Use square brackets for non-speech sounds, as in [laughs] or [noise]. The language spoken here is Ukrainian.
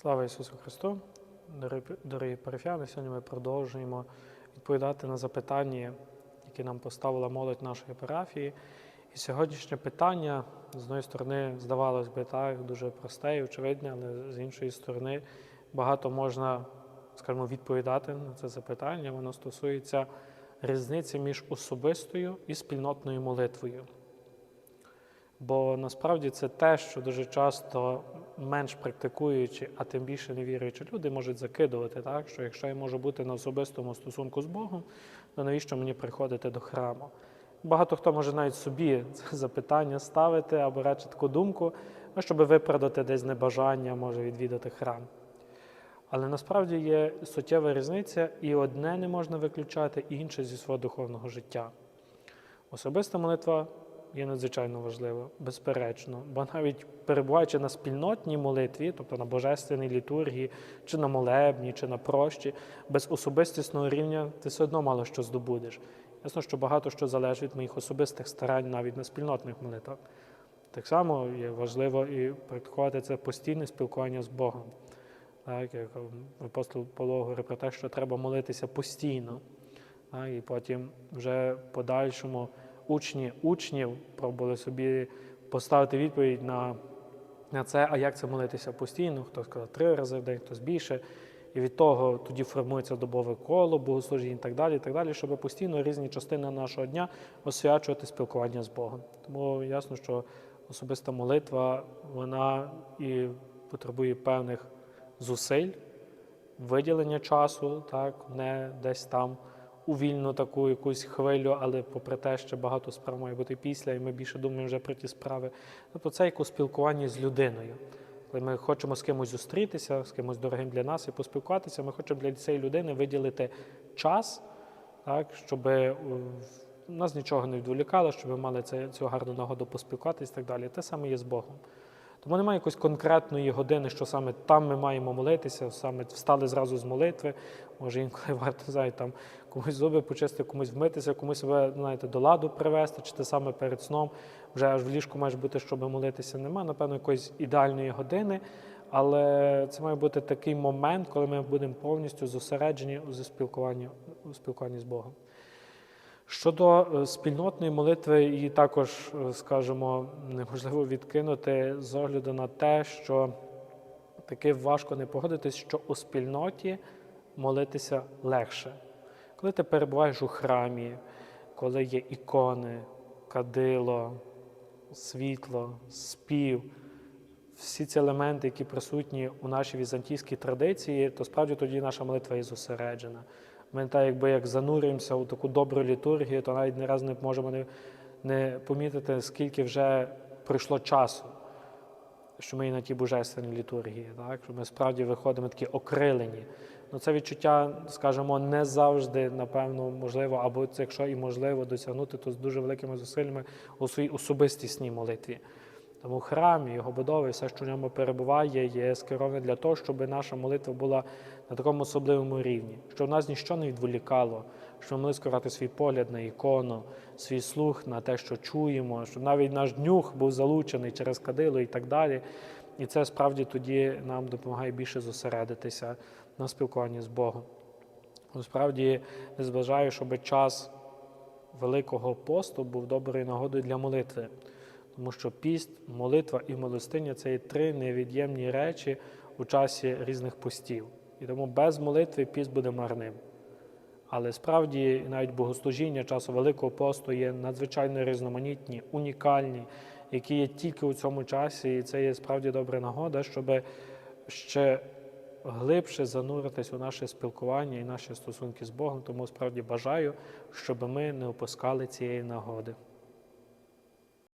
Слава Ісусу Христу! Дорогі, парафіяни, сьогодні ми продовжуємо відповідати на запитання, які нам поставила молодь нашої парафії. І сьогоднішнє питання, з однієї сторони, здавалось би, так, дуже просте і очевидне, але з іншої сторони, багато можна, скажімо, відповідати на це запитання. Воно стосується різниці між особистою і спільнотною молитвою. Бо насправді це те, що дуже часто менш практикуючі, а тим більше невіруючі люди можуть закидувати, так? що якщо я можу бути на особистому стосунку з Богом, то навіщо мені приходити до храму? Багато хто може навіть собі це [laughs] запитання ставити або радше таку думку, ну, щоб виправдати десь небажання, може відвідати храм. Але насправді є суттєва різниця, і одне не можна виключати, і інше зі свого духовного життя. Особиста молитва є надзвичайно важлива, безперечно, бо навіть перебуваючи на спільнотній молитві, тобто на божественній літургії, чи на молебні, чи на прощі, без особистісного рівня ти все одно мало що здобудеш. Ясно, що багато що залежить від моїх особистих старань навіть на спільнотних молитвах. Так само є важливо і практикувати це постійне спілкування з Богом. Так, як апостол Павло говорить про те, що треба молитися постійно. Так, і потім вже подальшому учні учнів пробували собі поставити відповідь на, на це, а як це молитися постійно, хтось сказав три рази в день, хтось більше. І від того тоді формується добове коло, богослужінь і так далі, і так далі, щоб постійно різні частини нашого дня освячувати спілкування з Богом. Тому ясно, що особиста молитва, вона і потребує певних зусиль, виділення часу, так, не десь там у вільну таку якусь хвилю, але попри те, ще багато справ має бути після, і ми більше думаємо вже про ті справи. Тобто це як у спілкуванні з людиною. Коли ми хочемо з кимось зустрітися, з кимось дорогим для нас і поспілкуватися, ми хочемо для цієї людини виділити час, так, щоб е, нас нічого не відволікало, щоб ми мали це, цю гарну нагоду поспілкуватися і так далі. Те саме є з Богом. Тому немає якоїсь конкретної години, що саме там ми маємо молитися, саме встали зразу з молитви. Може, інколи [laughs] варто знаєте, там комусь зуби почистити, комусь вмитися, комусь себе знаєте, до ладу привести, чи те саме перед сном. Вже аж в ліжку має бути, щоб молитися. Нема, напевно, якоїсь ідеальної години. Але це має бути такий момент, коли ми будемо повністю зосереджені у спілкуванні, у спілкуванні з Богом. Щодо е, спільнотної молитви, її також, е, скажімо, неможливо відкинути з огляду на те, що таки важко не погодитись, що у спільноті молитися легше. Коли ти перебуваєш у храмі, коли є ікони, кадило, світло, спів, всі ці елементи, які присутні у нашій візантійській традиції, то справді тоді наша молитва є зосереджена. Ми так якби як занурюємося у таку добру літургію, то навіть не раз не можемо не, не помітити, скільки вже пройшло часу, що ми є на тій божественній літургії, так? що ми справді виходимо такі окрилені. Ну, Це відчуття, скажімо, не завжди, напевно, можливо, або це, якщо і можливо досягнути, то з дуже великими зусиллями у своїй особистісній молитві. Тому храм, його будови, все, що в ньому перебуває, є скероване для того, щоб наша молитва була на такому особливому рівні, щоб нас ніщо не відволікало, щоб ми могли скорати свій погляд на ікону, свій слух на те, що чуємо, щоб навіть наш нюх був залучений через кадило і так далі. І це справді тоді нам допомагає більше зосередитися на спілкуванні з Богом. Насправді, не зважаю, щоб час Великого посту був доброю нагодою для молитви. Тому що піст, молитва і милостиня це є три невід'ємні речі у часі різних постів. І тому без молитви піст буде марним. Але справді навіть богослужіння часу Великого посту є надзвичайно різноманітні, унікальні, які є тільки у цьому часі, і це є справді добра нагода, щоб ще глибше зануритись у наше спілкування і наші стосунки з Богом. Тому справді бажаю, щоб ми не опускали цієї нагоди.